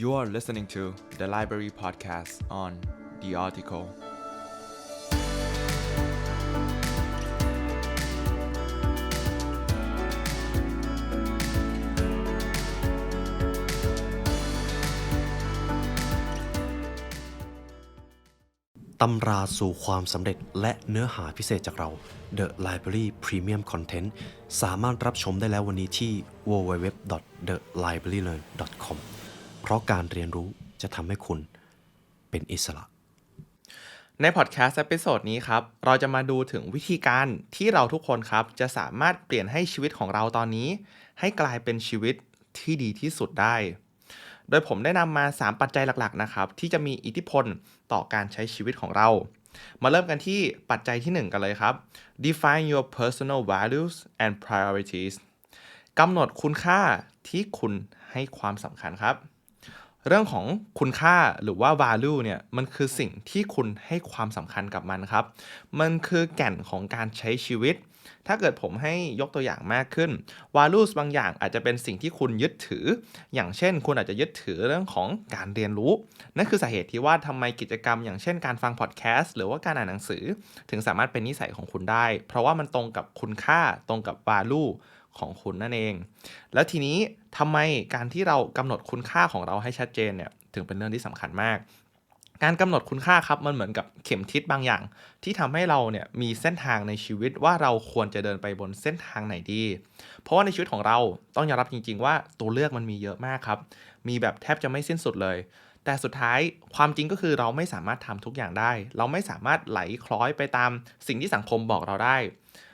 You are listening to the Library Podcast on The Article.. ตำราสู่ความสำเร็จและเนื้อหาพิเศษจากเรา The Library Premium Content สามารถรับชมได้แล้ววันนี้ที่ www.thelibrarylearn.com เพราะการเรียนรู้จะทำให้คุณเป็นอิสระ ในพอดแคสต์เอพิโซดนี้ครับ เราจะมาดูถึงวิธีการที่เราทุกคนครับ จะสามารถเปลี่ยนให้ชีวิตของเราตอนนี้ ให้กลายเป็นชีวิตที่ดีที่สุดได้ โดยผมได้นำมา 3 ปัจจัยหลักๆนะครับ ที่จะมีอิทธิพลต่อการใช้ชีวิตของเรา มาเริ่มกันที่ปัจจัยที่ 1 กันเลยครับ define your personal values and priorities กำหนดคุณค่าที่คุณให้ความสำคัญครับ เรื่องของคุณค่าหรือว่า value เนี่ยมันคือสิ่งที่คุณให้ความสำคัญกับมันครับ มันคือแก่นของการใช้ชีวิต ถ้าเกิดผมให้ยกตัวอย่างมากขึ้น values บางอย่างอาจจะเป็นสิ่งที่คุณยึดถือ อย่างเช่น คุณอาจจะยึดถือเรื่องของการเรียนรู้ นั่นคือสาเหตุที่ว่าทำไมกิจกรรม อย่างเช่นการฟังพอดแคสต์หรือว่าการอ่านหนังสือ ถึงสามารถเป็นนิสัยของคุณได้ เพราะว่ามันตรงกับคุณค่าตรงกับ value ของคุณนั่นเอง แล้วทีนี้ทำไมการที่เรากำหนดคุณค่าของเราให้ชัดเจนเนี่ยถึงเป็นเรื่องที่สำคัญมาก การกำหนดคุณค่าครับมันเหมือนกับเข็มทิศบางอย่าง ที่ทำให้เราเนี่ยมีเส้นทางในชีวิตว่าเราควรจะเดินไปบนเส้นทางไหนดี เพราะว่าในชีวิตของเราต้องยอมรับจริง ๆ ว่าตัวเลือกมันมีเยอะมากครับ มีแบบแทบจะไม่สิ้นสุดเลยแต่สุดท้ายความจริงก็คือเราไม่สามารถทำทุกอย่างได้ เราไม่สามารถไหลคล้อยไปตามสิ่งที่สังคมบอกเราได้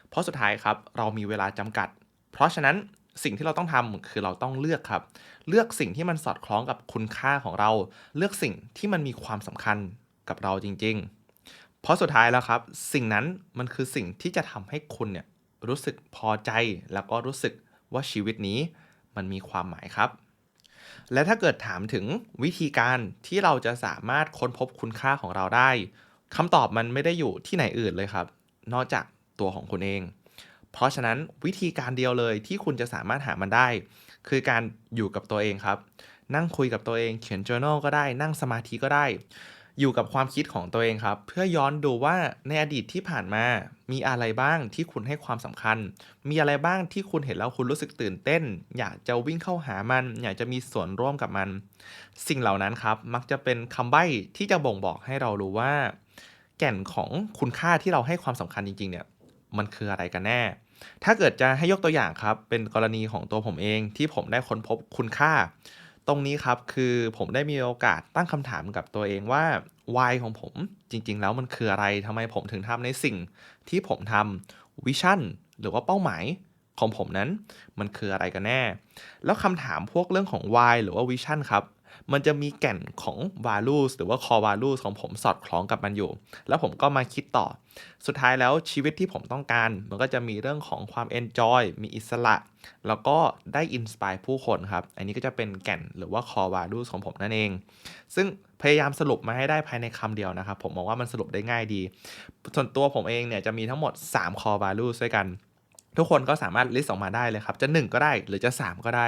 เพราะสุดท้ายครับเรามีเวลาจำกัด เพราะฉะนั้นสิ่งที่เราต้องทำคือเราต้องเลือกครับ เลือกสิ่งที่มันสอดคล้องกับคุณค่าของเรา เลือกสิ่งที่มันมีความสำคัญกับเราจริง ๆ เพราะสุดท้ายแล้วครับ สิ่งนั้นมันคือสิ่งที่จะทำให้คุณเนี่ยรู้สึกพอใจแล้วก็รู้สึกว่าชีวิตนี้มันมีความหมายครับ และถ้าเกิดถามถึงวิธีการที่เราจะสามารถค้นพบคุณค่าของเราได้คำตอบมันไม่ได้อยู่ที่ไหนอื่นเลยครับ นอกจากตัวของคุณเอง เพราะฉะนั้นวิธีการเดียวเลยที่คุณจะสามารถหามันได้ คือการอยู่กับตัวเองครับ นั่งคุยกับตัวเองเขียน journal ก็ได้นั่งสมาธิก็ได้ อยู่กับความคิดของตัวเองครับ เพื่อย้อนดูว่าในอดีตที่ผ่านมามีอะไรบ้างที่คุณให้ความสำคัญ มีอะไรบ้างที่คุณเห็นแล้วคุณรู้สึกตื่นเต้น อยากจะวิ่งเข้าหามัน อยากจะมีส่วนร่วมกับมัน สิ่งเหล่านั้นครับ มักจะเป็นคำใบ้ที่จะบ่งบอกให้เรารู้ว่า แก่นของคุณค่าที่เราให้ความสำคัญจริงๆเนี่ย มันคืออะไรกันแน่ ถ้าเกิดจะให้ยกตัวอย่างครับ เป็นกรณีของตัวผมเองที่ผมได้ค้นพบคุณค่า ตรงนี้ครับคือผมได้มีโอกาสตั้งคำถามกับตัวเองว่า why ของผมจริง ๆ แล้วมันคืออะไรทำไมผมถึงทำในสิ่งที่ผมทำวิชั่นหรือว่าเป้าหมายของผมนั้นมันคืออะไรกันแน่ แล้วคำถามพวกเรื่องของ why หรือว่าวิชั่นครับ มันจะมีแก่นของ values หรือว่า core values ของผมสอดคล้องกับมันอยู่ แล้วผมก็มาคิดต่อ สุดท้ายแล้วชีวิตที่ผมต้องการ มันก็จะมีเรื่องของความ enjoy มีอิสระ แล้วก็ได้ inspire ผู้คนครับ อันนี้ก็จะเป็นแก่นหรือว่า core values ของผมนั่นเอง ซึ่งพยายามสรุปมาให้ได้ภายในคำเดียวนะครับ ผมมองว่ามันสรุปได้ง่ายดี ส่วนตัวผมเองเนี่ยจะมีทั้งหมด 3 core values ด้วยกัน ทุกคนก็สามารถลิสต์ออกมาได้เลยครับ จะ 1 ก็ได้หรือจะ 3 ก็ได้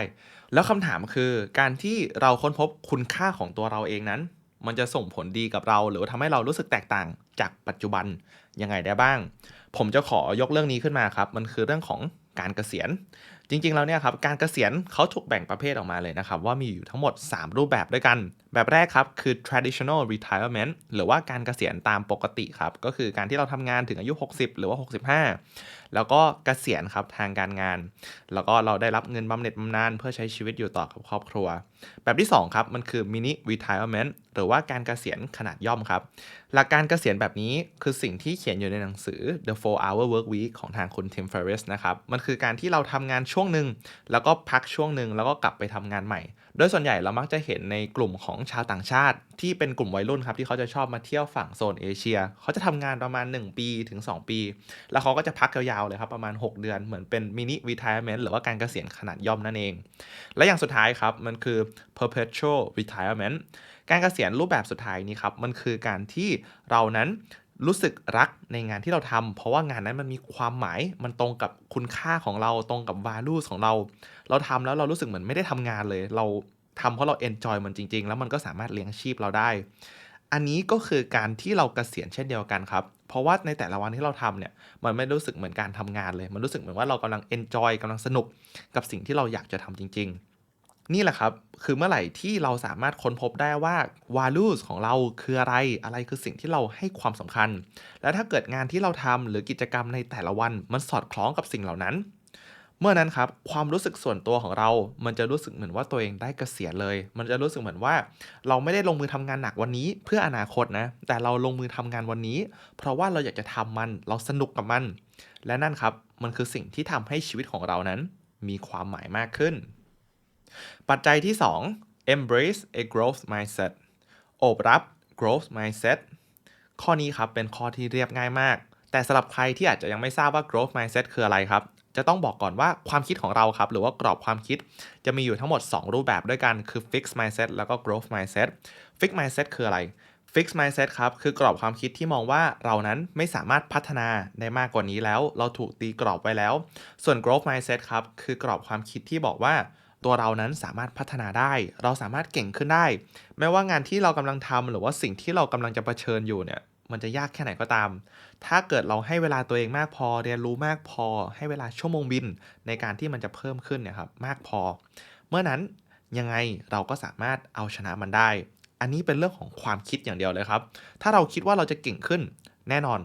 แล้วคำถามคือการที่เราค้นพบคุณค่าของตัวเราเองนั้น มันจะส่งผลดีกับเรา หรือว่าทำให้เรารู้สึกแตกต่างจากปัจจุบันยังไงได้บ้าง ผมจะขอยกเรื่องนี้ขึ้นมาครับ มันคือเรื่องของการเกษียณ จริงๆแล้วเนี่ยครับการเกษียณเขาถูกแบ่งประเภทออกมาเลยนะครับ ว่ามีอยู่ทั้งหมด 3 รูปแบบด้วยกัน แบบแรกครับ คือ traditional retirement หรือว่าการเกษียณตามปกติครับ ก็คือการที่เราทำงานถึงอายุ 60 หรือว่า 65 แล้วก็เกษียณครับทางการงาน แล้วก็เราได้รับเงินบำเหน็จบำนาญเพื่อใช้ชีวิตอยู่ต่อกับครอบครัว แบบที่ 2 ครับ มันคือ mini retirement หรือว่าการเกษียณขนาดย่อมครับ หลักการเกษียณแบบนี้คือสิ่งที่เขียนอยู่ในหนังสือ The 4 Hour Work Week ของทางคุณ Tim Ferriss นะครับ มันคือการที่เราทำงานช่วงหนึ่งแล้วก็พักช่วงหนึ่งแล้วก็กลับไปทำงานใหม่ โดยส่วนใหญ่เรามักจะเห็นในกลุ่มของชาวต่างชาติ ที่เป็นกลุ่มวัยรุ่นครับที่เขาจะชอบมาเที่ยวฝั่งโซนเอเชีย เขาจะทำงานประมาณ 1 ปีถึง 2 ปี แล้วเขาก็จะพักยาวๆเลยครับประมาณ 6 เดือนเหมือนเป็นมินิ retirement หรือว่าการเกษียณขนาดย่อมนั่นเอง และอย่างสุดท้ายครับมันคือ perpetual retirement การเกษียณรูปแบบสุดท้ายนี้ครับมันคือการที่เรานั้น รู้สึกรักในงานที่เราทำเพราะว่างานนั้นมันมีความหมายมันตรงกับคุณค่าของเราตรงกับ value ของเรา เราทำแล้วเรารู้สึกเหมือนไม่ได้ทำงานเลย เราทำเพราะเราเอนจอยมันจริง ๆ แล้วมันก็สามารถเลี้ยงชีพเราได้ อันนี้ก็คือการที่เราเกษียณเช่นเดียวกันครับ เพราะว่าในแต่ละวันที่เราทำเนี่ย มันไม่รู้สึกเหมือนการทำงานเลย มันรู้สึกเหมือนว่าเรากำลังเอนจอยกำลังสนุกกับสิ่งที่เราอยากจะทำจริง ๆ นี่แหละครับ คือเมื่อไหร่ที่เราสามารถค้นพบได้ว่า values ของเราคืออะไร อะไรคือสิ่งที่เราให้ความสำคัญ และถ้าเกิดงานที่เราทำหรือกิจกรรมในแต่ละวันมันสอดคล้องกับสิ่งเหล่านั้น เมื่อนั้นครับ ความรู้สึกส่วนตัวของเรา มันจะรู้สึกเหมือนว่าตัวเองได้เกษียณเลย มันจะรู้สึกเหมือนว่า เราไม่ได้ลงมือทำงานหนักวันนี้ เพื่ออนาคตนะ แต่เราลงมือทำงานวันนี้ เพราะว่าเราอยากจะทำมัน เราสนุกกับมัน และนั่นครับ มันคือสิ่งที่ทำให้ชีวิตของเรานั้น มีความหมายมากขึ้น ปัจจัยที่ 2 embrace a growth mindset โอบรับ growth mindset ข้อนี้ครับเป็นข้อที่เรียบง่ายมาก แต่สำหรับใครที่อาจจะยังไม่ทราบว่า growth mindset คืออะไรครับ จะต้องบอกก่อนว่าความคิดของเราครับ หรือว่ากรอบความคิดจะมีอยู่ทั้งหมด 2 รูปแบบด้วยกันคือ fixed mindset แล้วก็ growth mindset fixed mindset คืออะไร fixed mindset ครับ คือกรอบความคิดที่มองว่าเรานั้นไม่สามารถพัฒนาได้มากกว่านี้แล้ว เราถูกตีกรอบไว้แล้ว ส่วน growth mindset ครับคือกรอบความคิดที่บอกว่า ตัวเรานั้นสามารถพัฒนาได้ เราสามารถเก่งขึ้นได้ แม้ว่างานที่เรากำลังทำหรือว่าสิ่งที่เรากำลังจะเผชิญอยู่เนี่ยมันจะยากแค่ไหนก็ตาม ถ้าเกิดเราให้เวลาตัวเองมากพอ เรียนรู้มากพอ ให้เวลาชั่วโมงบิน ในการที่มันจะเพิ่มขึ้นเนี่ยครับมากพอ เมื่อนั้นยังไงเราก็สามารถเอาชนะมันได้ อันนี้เป็นเรื่องของความคิดอย่างเดียวเลยครับ ถ้าเราคิดว่าเราจะเก่งขึ้น แน่นอน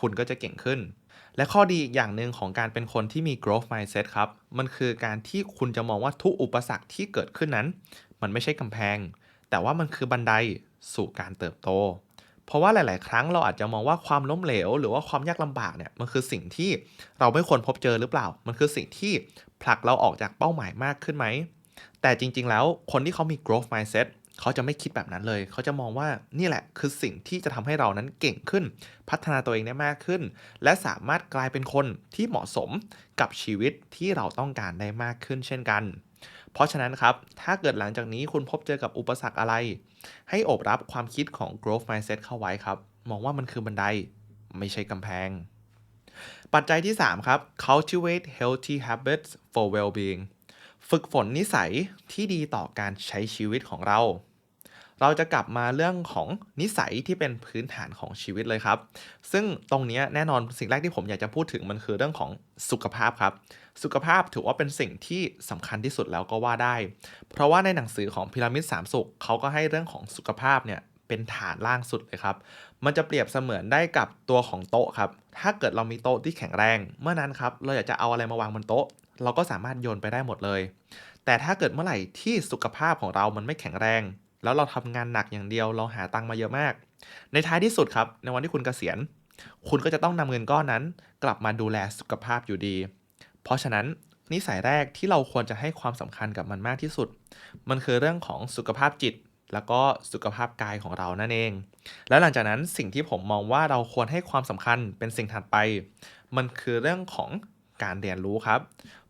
คุณก็จะเก่งขึ้น และข้อดีอีกอย่างหนึ่งของการเป็นคนที่มี growth mindset ครับ มันคือการที่คุณจะมองว่าทุกอุปสรรคที่เกิดขึ้นนั้น มันไม่ใช่กำแพง แต่ว่ามันคือบันไดสู่การเติบโต เพราะว่าหลาย ๆ ครั้งเราอาจจะมองว่าความล้มเหลว หรือว่าความยากลำบากเนี่ยมันคือสิ่งที่เราไม่ควรพบเจอหรือเปล่า มันคือสิ่งที่ผลักเราออกจากเป้าหมายมากขึ้นไหม แต่จริง ๆ แล้วคนที่เขามี growth mindset เขาจะไม่คิดแบบนั้นเลย เขาจะมองว่านี่แหละคือสิ่งที่จะทำให้เรานั้นเก่งขึ้น พัฒนาตัวเองได้มากขึ้น และสามารถกลายเป็นคนที่เหมาะสมกับชีวิตที่เราต้องการได้มากขึ้นเช่นกัน เพราะฉะนั้นครับ ถ้าเกิดหลังจากนี้คุณพบเจอกับอุปสรรคอะไร ให้โอบรับความคิดของ growth mindset เข้าไว้ครับ มองว่ามันคือบันไดไม่ใช่กำแพง ปัจจัยที่ 3 ครับ cultivate healthy habits for well-being ฝึกฝนนิสัยที่ดีต่อการใช้ชีวิตของเรา เราจะกลับมาเรื่องของนิสัยที่เป็นพื้นฐานของชีวิตเลยครับ ซึ่งตรงนี้แน่นอนสิ่งแรกที่ผมอยากจะพูดถึงมันคือเรื่องของสุขภาพครับ สุขภาพถือว่าเป็นสิ่งที่สำคัญที่สุดแล้วก็ว่าได้ เพราะว่าในหนังสือของพีระมิดสามสุขเขาก็ให้เรื่องของสุขภาพเนี่ยเป็นฐานล่างสุดเลยครับ มันจะเปรียบเสมือนได้กับตัวของโต๊ะครับ ถ้าเกิดเรามีโต๊ะที่แข็งแรง เมื่อนั้นครับ เราอยากจะเอาอะไรมาวางบนโต๊ะ เราก็สามารถโยนไปได้หมดเลย แต่ถ้าเกิดเมื่อไหร่ที่สุขภาพของเรามันไม่แข็งแรง แล้วเราทำงานหนักอย่างเดียว เราหาตังค์มาเยอะมาก ในท้ายที่สุดครับ ในวันที่คุณเกษียณ คุณก็จะต้องนำเงินก้อนนั้น กลับมาดูแลสุขภาพอยู่ดี เพราะฉะนั้นนิสัยแรกที่เราควรจะให้ความสำคัญกับมันมากที่สุด มันคือเรื่องของสุขภาพจิต แล้วก็สุขภาพกายของเรานั่นเอง แล้วหลังจากนั้นสิ่งที่ผมมองว่าเราควรให้ความสำคัญเป็นสิ่งถัดไป มันคือเรื่องของการเรียนรู้ครับ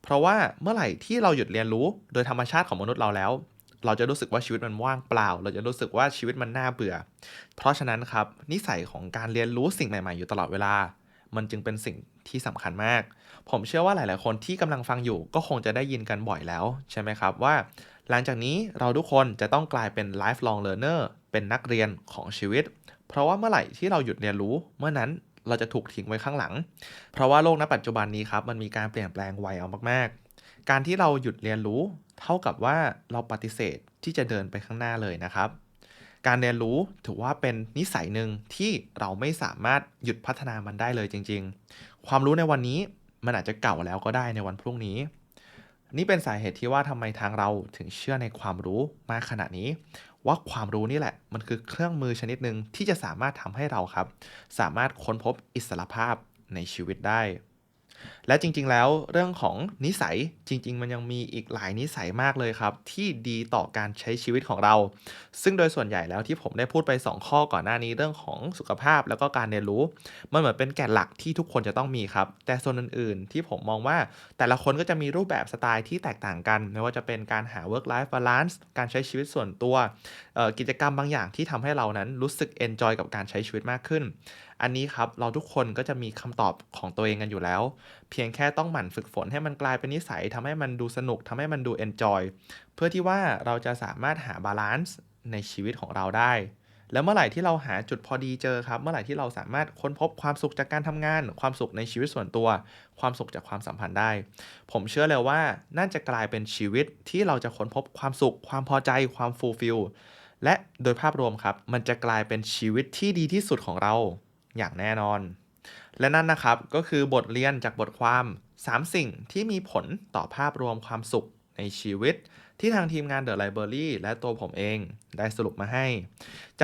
เพราะว่าเมื่อไหร่ที่เราหยุดเรียนรู้โดยธรรมชาติของมนุษย์เราแล้ว เราจะรู้สึกว่าชีวิตมันว่างเปล่า เราจะรู้สึกว่าชีวิตมันน่าเบื่อ เพราะฉะนั้นครับนิสัยของการเรียนรู้สิ่งใหม่ๆอยู่ตลอดเวลา มันจึงเป็นสิ่งที่สำคัญมาก ผมเชื่อว่าหลาย ๆ คนที่กำลังฟังอยู่ก็คงจะได้ยินกันบ่อยแล้วใช่ไหมครับว่า หลังจากนี้เราทุกคนจะต้องกลายเป็น lifelong learner เป็นนักเรียนของชีวิต เพราะว่าเมื่อไหร่ที่เราหยุดเรียนรู้เมื่อนั้น เราจะถูกทิ้งไว้ข้างหลัง เพราะว่าโลกณปัจจุบันนี้ครับมันมีการเปลี่ยนแปลงไวเอามาก ๆ การที่เราหยุดเรียนรู้ เท่ากับว่าเราปฏิเสธที่จะเดินไปข้างหน้าเลยนะครับ การเรียนรู้ถือว่าเป็นนิสัยหนึ่งที่เราไม่สามารถหยุดพัฒนามันได้เลยจริง ๆ ความรู้ในวันนี้มันอาจจะเก่าแล้วก็ได้ในวันพรุ่งนี้ นี่เป็นสาเหตุที่ว่าทำไมทางเราถึงเชื่อในความรู้มากขนาดนี้ ว่าความรู้นี่แหละ มันคือเครื่องมือชนิดหนึ่งที่จะสามารถทำให้เราครับ สามารถค้นพบอิสรภาพในชีวิตได้ และจริงๆแล้วเรื่องของนิสัยจริง ๆ มันยังมีอีกหลายนิสัยมากเลยครับ ที่ดีต่อการใช้ชีวิตของเรา ซึ่งโดยส่วนใหญ่แล้วที่ผมได้พูดไป 2 ข้อก่อนหน้านี้เรื่องของสุขภาพแล้วก็การเรียนรู้ มันเหมือนเป็นแก่นหลักที่ทุกคนจะต้องมีครับ แต่ส่วนอื่นๆ ที่ผมมองว่าแต่ละคนก็จะมีรูปแบบสไตล์ที่แตกต่างกัน ไม่ว่าจะเป็นการหา work life balance การใช้ชีวิตส่วนตัวกิจกรรมบางอย่างที่ทำให้เรานั้นรู้สึก enjoy กับการใช้ชีวิตมากขึ้นอันนี้ครับเราทุกคนก็จะมีคำตอบของตัวเองกันอยู่แล้ว เพียงแค่ต้องหมั่นฝึกฝนให้มันกลายเป็นนิสัยทำให้มันดูสนุกทำให้มันดู enjoy เพื่อที่ว่าเราจะสามารถหาบาลานซ์ในชีวิตของเราได้ แล้วเมื่อไหร่ที่เราหาจุดพอดีเจอครับ เมื่อไหร่ที่เราสามารถค้นพบความสุขจากการทำงาน ความสุขในชีวิตส่วนตัว ความสุขจากความสัมพันธ์ได้ ผมเชื่อเลยว่าน่าจะกลายเป็นชีวิตที่เราจะค้นพบความสุข ความพอใจ ความฟูลฟิลและโดยภาพรวมครับ มันจะกลายเป็นชีวิตที่ดีที่สุดของเรา อย่างแน่นอน และนั่นนะครับก็คือบทเรียนจากบทความ 3 สิ่งที่มีผลต่อภาพรวมความสุขในชีวิตที่ทางทีมงาน The Library และตัวผมเองได้สรุปมาให้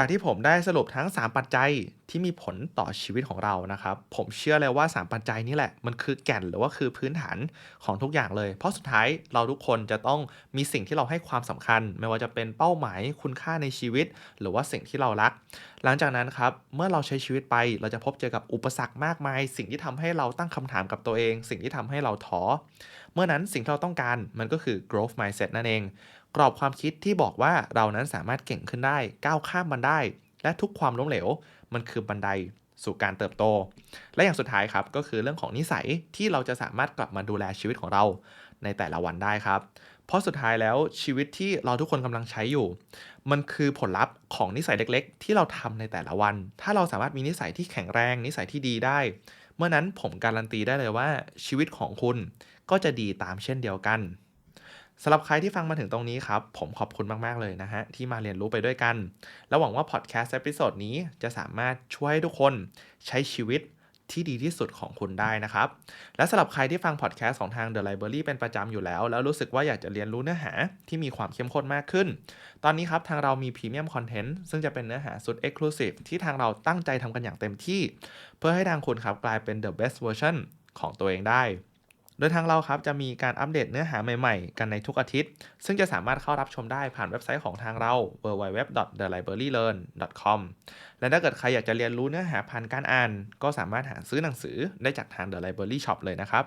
จากที่ผมได้สรุปทั้ง 3 ปัจจัยที่มีผลต่อชีวิตของเรานะครับ ผมเชื่อเลยว่า 3 ปัจจัยนี้แหละ มันคือแก่นหรือว่าคือพื้นฐานของทุกอย่างเลย เพราะสุดท้ายเราทุกคนจะต้องมีสิ่งที่เราให้ความสำคัญ ไม่ว่าจะเป็นเป้าหมายคุณค่าในชีวิต หรือว่าสิ่งที่เรารัก หลังจากนั้นครับ เมื่อเราใช้ชีวิตไป เราจะพบเจอกับอุปสรรคมากมาย สิ่งที่ทำให้เราตั้งคำถามกับตัวเอง สิ่งที่ทำให้เราท้อ เมื่อนั้นสิ่งที่เราต้องการมันก็คือ growth mindset นั่นเอง กรอบความคิดที่บอกว่าเรานั้นสามารถเก่งขึ้นได้ ก้าวข้ามมันได้ และทุกความล้มเหลว มันคือบันไดสู่การเติบโต และอย่างสุดท้ายครับก็คือเรื่องของนิสัยที่เราจะสามารถกลับมาดูแลชีวิตของเราในแต่ละวันได้ครับ เพราะสุดท้ายแล้วชีวิตที่เราทุกคนกำลังใช้อยู่ มันคือผลลัพธ์ของนิสัยเล็ก ๆ ที่เราทำในแต่ละวัน ถ้าเราสามารถมีนิสัยที่แข็งแรง นิสัยที่ดีได้ เมื่อนั้นผมการันตีได้เลยว่าชีวิตของคุณก็จะดีตามเช่นเดียวกัน สำหรับใครที่ฟังมาถึงตรงนี้ครับ ผมขอบคุณมาก ๆ เลยนะฮะ ที่มาเรียนรู้ไปด้วยกัน แล้วหวังว่าพอดแคสต์เอพิโซดนี้จะสามารถช่วยทุกคนใช้ชีวิตที่ดีที่สุดของคุณได้นะครับ และสำหรับใครที่ฟังพอดแคสต์ของทาง The Library เป็นประจำอยู่แล้ว แล้วรู้สึกว่าอยากจะเรียนรู้เนื้อหาที่มีความเข้มข้นมากขึ้น ตอนนี้ครับทางเรามีพรีเมียมคอนเทนต์ซึ่งจะเป็นเนื้อหาสุด Exclusive ที่ทางเราตั้งใจทำกันอย่างเต็มที่ เพื่อให้ทางคุณครับกลายเป็น the best version ของตัวเองได้ โดยทางเราครับจะมีการอัปเดตเนื้อหาใหม่ๆ กันในทุกอาทิตย์ ซึ่งจะสามารถเข้ารับชมได้ผ่านเว็บไซต์ของทางเรา www.thelibrarylearn.com และถ้าเกิดใครอยากจะเรียนรู้เนื้อหาผ่านการอ่าน ก็สามารถหาซื้อหนังสือได้จากทาง The Library Shop เลยนะครับ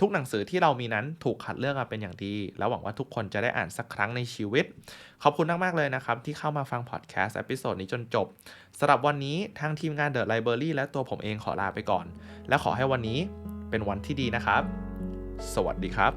ทุกหนังสือที่เรามีนั้นถูกคัดเลือกมาเป็นอย่างดี แล้วหวังว่าทุกคนจะได้อ่านสักครั้งในชีวิต ขอบคุณมากๆเลยนะครับที่เข้ามาฟังพอดแคสต์เอพิโซดนี้จนจบสำหรับวันนี้ทางทีมงาน The Library และตัวผมเองขอลาไปก่อน และขอให้วันนี้เป็นวันที่ดีนะครับ สวัสดีครับ